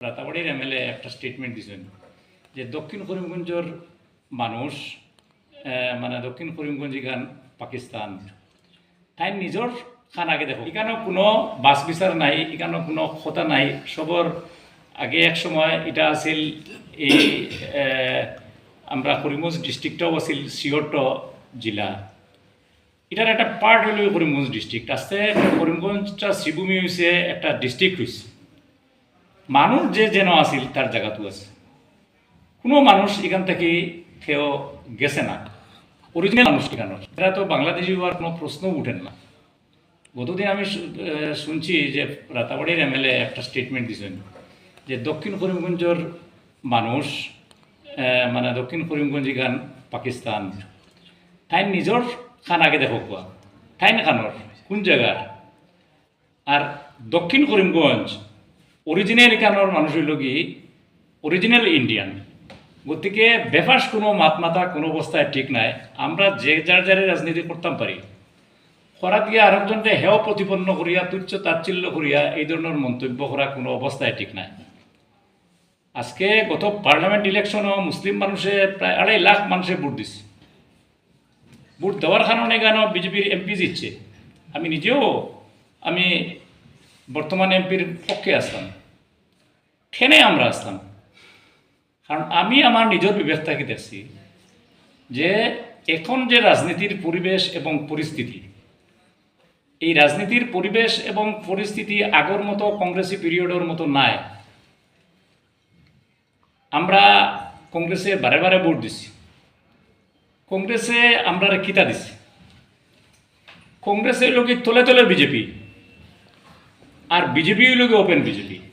রাতাবাড়ির MLA একটা statement দিয়েছেন যে দক্ষিণ করিমগঞ্জের মানুষ মানে দক্ষিণ করিমগঞ্জ গান পাকিস্তান। তাই নিজের খান আগে দেখো এখানেও কোনো বাস বিচার নাই এখানেও কোনো কথা নাই সবর আগে এক সময় এটা আছিল এই আমরা করিমগঞ্জ ডিস্ট্রিক্টও আছিল সিওট জেলা। এটার একটা পার্ট হলো করিমগঞ্জ ডিস্ট্রিক্ট আস্তে করিমগঞ্জটা শ্রীভূমি হয়েছে একটা ডিস্ট্রিক্ট হয়েছে মানুষ যে যেন আছিল তার জায়গাতো আছে। কোনো মানুষ এখান থেকে কেউ গেছে না। অরিজিনাল মানুষ কেন এরা তো বাংলাদেশি হওয়ার কোনো প্রশ্ন উঠেন না। গতদিন আমি শুনছি যে রাতাবাড়ির এমএলএ একটা স্টেটমেন্ট দিয়েছেন যে দক্ষিণ করিমগঞ্জের মানুষ মানে দক্ষিণ করিমগঞ্জ গান পাকিস্তান ঠাইন নিজের খান আগে দেখো কোয়া। ঠাইন খানোর, কোন জায়গার? আর দক্ষিণ করিমগঞ্জ অরিজিনাল এখানোর মানুষ হইল কি? অরিজিনাল ইন্ডিয়ান গতিকে বেফাস কোনো মাত মাথা কোনো অবস্থায় ঠিক নাই। আমরা যে যার যারে রাজনীতি করতাম পারি। করা দিয়ে আরেকজনকে হেয় প্রতিপন্ন করিয়া, তুচ্ছ তাচ্ছিল্য করিয়া এই ধরনের মন্তব্য করা কোনো অবস্থায় ঠিক নাই। আজকে গত পার্লামেন্ট ইলেকশনও মুসলিম মানুষে প্রায় আড়াই লাখ মানুষে ভোট দিচ্ছে ভোট দেওয়ার কারণে কেন বিজেপির এমপি জিতছে? আমি নিজেও, আমি বর্তমান এমপির পক্ষে আসতাম ঠেনে আমরা আসতাম কারণ আমি আমার নিজের বিবেক থেকে দেখছি যে এখন যে রাজনীতির পরিবেশ এবং পরিস্থিতি, এই রাজনীতির পরিবেশ এবং পরিস্থিতি আগর মতো কংগ্রেসি পিরিয়ডের মতো নাই। আমরা কংগ্রেসে বারে বারে ভোট দিছি। কংগ্রেসে আমরা কিতা দিছি? কংগ্রেসের লোকে তলে তলে বিজেপি আর বিজেপি লোকে ওপেন বিজেপি।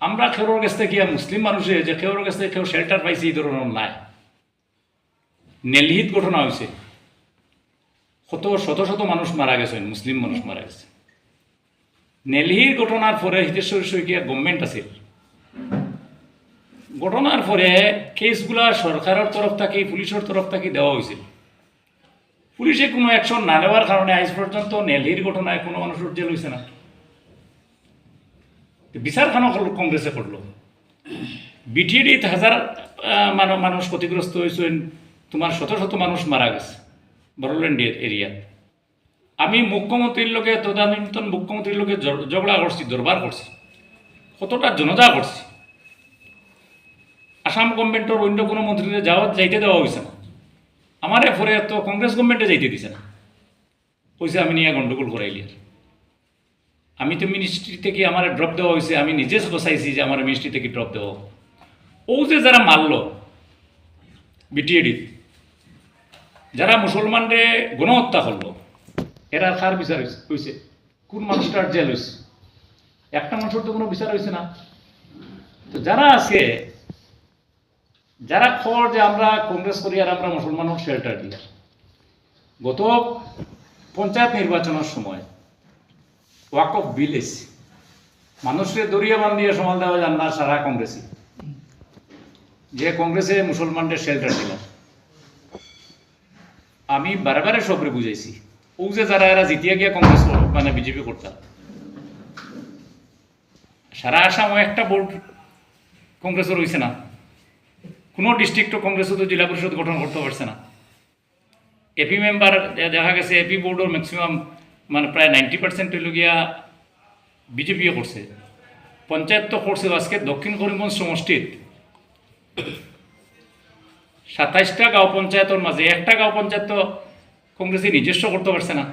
আমরা খেউর কাছ থেকে, মুসলিম মানুষে, যে খেউর কাছ থেকে কেউ শেল্টার পাইছে, এই ধরনের নাই নেলহিত ঘটনা হয়েছে কত শত শত মানুষ মারা গেছেন, মুসলিম মানুষ মারা গেছে। নেলহির ঘটনার পরে হিতেশ্বর শইকিয়া গভর্নমেন্ট আছিল। ঘটনার পরে কেসগুলা সরকারের তরফ থেকে, পুলিশের তরফ থেকে দেওয়া হয়েছিল পুলিশে কোনো অ্যাকশন না নেওয়ার কারণে আজ পর্যন্ত নেলহির ঘটনায় কোনো মানুষের জেল হয়েছে না। তো বিচার কেন করল কংগ্রেসে করল বিটিএডিত হাজার মানুষ ক্ষতিগ্রস্ত হয়েছেন তোমার শত শত মানুষ মারা গেছে বড়োল্যান্ড এরিয়াত আমি মুখ্যমন্ত্রীর লোকে তদানীন্তন মুখ্যমন্ত্রীর লোকে ঝগড়া করছি দরবার করছি কতটা জনতা করছি আসাম গভর্নমেন্টের অন্য কোনো মন্ত্রীরা যাওয়া যাইতে দেওয়া হয়েছে না। আমার এরপরে তো কংগ্রেস গভর্নমেন্টে যাইতে দিছে না। কইছে আমি নিয়ে গন্ডগোল করাইলি আর আমি তো মিনিস্ট্রি থেকে আমার ড্রপ দেওয়া হয়েছে আমি নিজে বসাইছি যে আমার মিনিস্ট্রি থেকে ড্রপ দেওয়া। ও যে যারা মারল বিটিএডিত যারা মুসলমানরে গণহত্যা করল, এরা কার বিচার হয়েছে- কোন মানুষটার জেল হয়েছে একটা মানুষের তো কোনো বিচার হয়েছে না। তো যারা আছে, যারা খবর যে আমরা কংগ্রেস করি আর আমরা মুসলমানের শেল্টার দিই গত পঞ্চায়েত নির্বাচনের সময় ওয়াক অফ এসছে মানুষকে দরিয়া বান দিয়ে সমাল দেওয়া যান না সারা কংগ্রেসই। যে কংগ্রেসে মুসলমানদের শেল্টার দিল আমি বারে সবরে বুঝাইছি, ও যে যারা এরা জিতিয়া গিয়া কংগ্রেস মানে বিজেপি করতাম সারা আসাম একটা বোর্ড কংগ্রেসও রয়েছে না। কোনো ডিস্ট্রিক্টও কংগ্রেসও তো জেলা পরিষদ গঠন করতে পারছে না। এপি মেম্বার দেখা গেছে এপি বোর্ডের ম্যাক্সিমাম মানে প্রায় নাইনটি পার্সেন্ট হইল গিয়া বিজেপিও করছে পঞ্চায়েত তো করছে আজকে দক্ষিণ করিমগঞ্জ সমষ্টিত। সাতাইশটা গাঁও পঞ্চায়েতের মাঝে একটা গাঁও পঞ্চায়েত তো কংগ্রেসে নিজস্ব করতে পারছে না।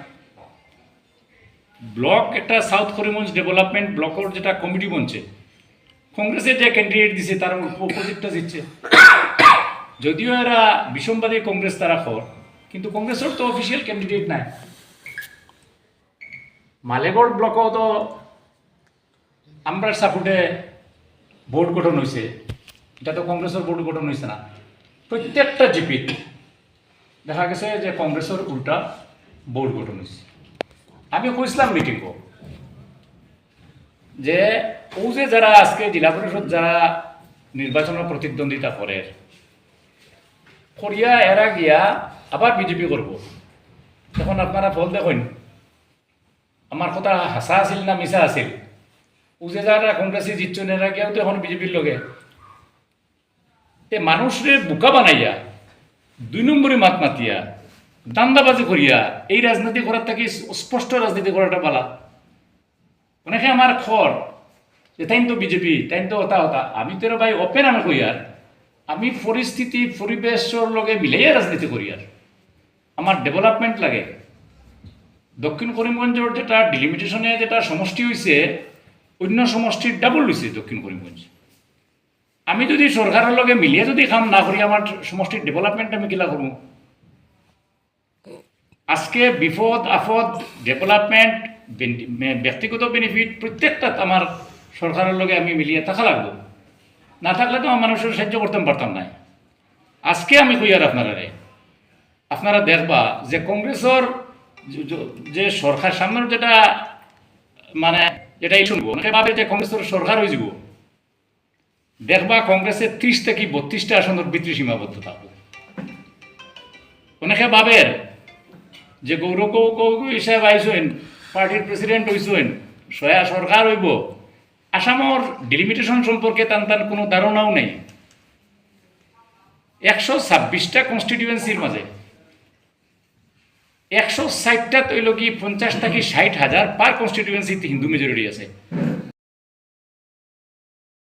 ব্লক একটা সাউথ করিমগঞ্জ ডেভেলপমেন্ট ব্লকের যেটা কমিটি বনছে। কংগ্রেসের যে ক্যান্ডিডেট দিছে তার অপোজিটটা দিচ্ছে যদিও এরা বিষমবাদী কংগ্রেস তারা খর কিন্তু কংগ্রেসের তো অফিসিয়াল ক্যান্ডিডেট নাই। মালেগড় ব্লকও তো আমরা সাপোর্টে বোর্ড গঠন হয়েছে এটা তো কংগ্রেসের বোর্ড গঠন হয়েছে না। প্রত্যেকটা জিপিত দেখা গেছে যে কংগ্রেসের উল্টা বোর্ড গঠন হয়েছে আমি কইছিলাম মিটিং যে ও যে যারা আজকে জেলা পরিষদ যারা নির্বাচনের প্রতিদ্বন্দ্বিতা করে করিয়া এরা গিয়া আবার বিজেপি করব তখন আপনারা ফল দেখুন। আমার কথা হাসা আছিল না মিছা আছিল? উজে যারা কংগ্রেসে জিতছেন এরা কেউ তো এখন বিজেপির লগে। তে মানুষরে বোকা বানাইয়া, দুই নম্বরে মাত মাতিয়া দান্দাবাজি করিয়া এই রাজনীতি করার থেকে স্পষ্ট রাজনীতি করাটা বালা অনেকে আমার খর যে তাই তো বিজেপি তাই তো হতা হতা আমি তো ভাই ওপেন আমি কই আর আমি পরিস্থিতি পরিবেশের লগে মিলাইয়া রাজনীতি করি আর আমার ডেভেলপমেন্ট লাগে। দক্ষিণ করিমগঞ্জের যেটা ডিলিমিটেশনে যেটা সমষ্টি হয়েছে অন্য সমষ্টির ডাবল হয়েছে দক্ষিণ করিমগঞ্জ। আমি যদি সরকারের লগে মিলিয়ে যদি কাম না করি, আমার সমষ্টির ডেভেলপমেন্ট আমি কিলা করব? আজকে বিপদ, আপদ ডেভেলপমেন্ট ব্যক্তিগত বেনিফিট প্রত্যেকটা আমার সরকারের লগে আমি মিলিয়ে থাকা লাগবো। না থাকলে তো আমার মানুষের সাহায্য করতে পারতাম না। আজকে আমি কই আর আপনারা আপনারা দেখবা যে কংগ্রেসের যে- সরকার সামনের যেটা মানে যেটা শুনব অনেকে ভাবে যে কংগ্রেসের সরকার হয়ে যাব। দেখবা কংগ্রেসের ত্রিশ থেকে বত্রিশটা আসনের ভিতরে সীমাবদ্ধতা অনেকে ভাবের যে গৌরব গৌর হিসাবে আইসেন, পার্টির প্রেসিডেন্ট হইসেন, সয়া সরকার হইব। আসামর ডিলিমিটেশন সম্পর্কে তান তার কোনো ধারণাও নেই। একশো ছাব্বিশটা কনস্টিটিউয়েন্সির মাঝে। একশো ষাটটা তৈল কি পঞ্চাশ থেকে ষাট হাজার? পার কনস্টিটিউয়েন্সিতে হিন্দু মেজরিটি আছে।